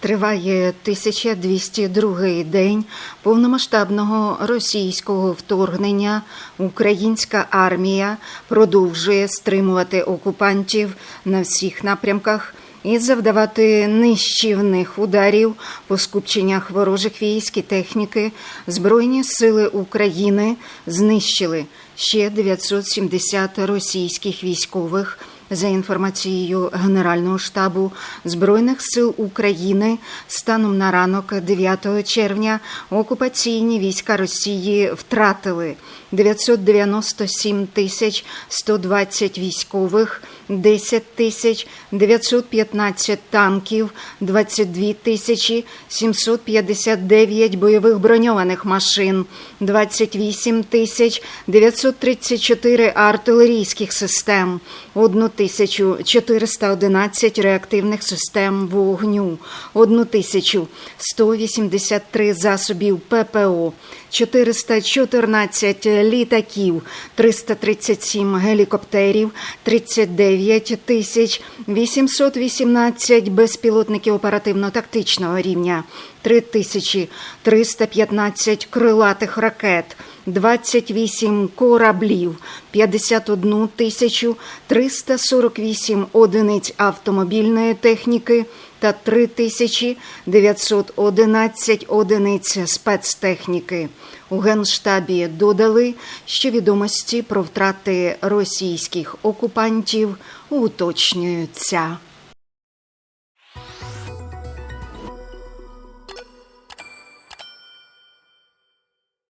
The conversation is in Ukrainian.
Триває 1202 день повномасштабного російського вторгнення. Українська армія продовжує стримувати окупантів на всіх напрямках і завдавати нищівних ударів по скупченнях ворожих військ і техніки. Збройні сили України знищили ще 970 російських військових. За інформацією Генерального штабу Збройних сил України, станом на ранок 9 червня окупаційні війська Росії втратили 997 тисяч 120 військових, 10 тисяч 915 танків, 22 тисячі 759 бойових броньованих машин, 28 тисяч 934 артилерійських систем, 1411 реактивних систем вогню, 1183 засобів ППО, 414 літаків, 337 гелікоптерів, 39 тисяч 818 безпілотників оперативно-тактичного рівня, 3315 крилатих ракет, 28 кораблів, 51 тисячу 348 одиниць автомобільної техніки та 3911 одиниць спецтехніки. У Генштабі додали, що відомості про втрати російських окупантів уточнюються.